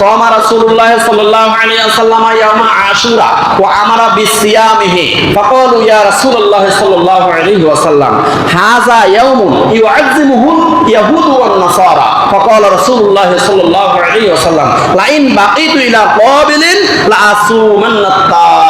صام رسول الله صلى الله عليه وسلم يوم عاشورا وأمر بصيامه. فقالوا يا رسول الله صلى الله عليه وسلم هذا يوم يعظمه اليهود والنصارى. فقال رسول الله صلى الله عليه وسلم لئن بقيت إلى قابل لأصومن الطاعة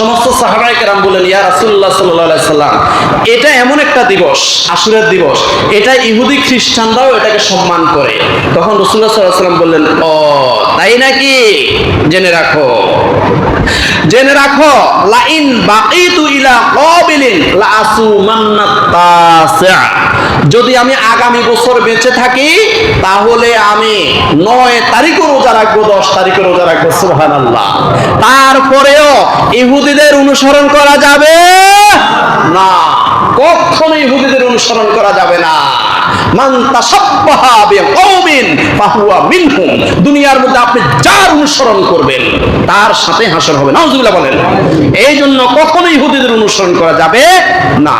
সমস্ত সাহাবাই কেরাম বলেন ইয়া রাসুল্লাহ সাল্লাম, এটা এমন একটা দিবস, আসুরের দিবস। এটা ইহুদি খ্রিস্টানরাও এটাকে সম্মান করে। তখন রসুল্লাহ সাল্লাহ সাল্লাম বললেন ও তাই নাকি? জেনে রাখো। জেনে রাখো, লাইন বাকিতু ইলা কাবিলিন লা আসুমান্নাত যদি আমি আগামী বছর বেঁচে থাকি, তাহলে আমি নয় তারিখও রোজা রাখব, দশ তারিখে রোজা রাখব সুহান আল্লাহ তারপরেও ইহুদিদের অনুসরণ করা যাবে না। কখনো ইহুদিদের অনুসরণ করা যাবে না। দুনিয়ার মধ্যে আপনি যার অনুসরণ করবেন, তার সাথে হাসর হবে নাউজুবিল্লাহ বলেন এই জন্য কখনোই হুদিদের অনুসরণ করা যাবে না।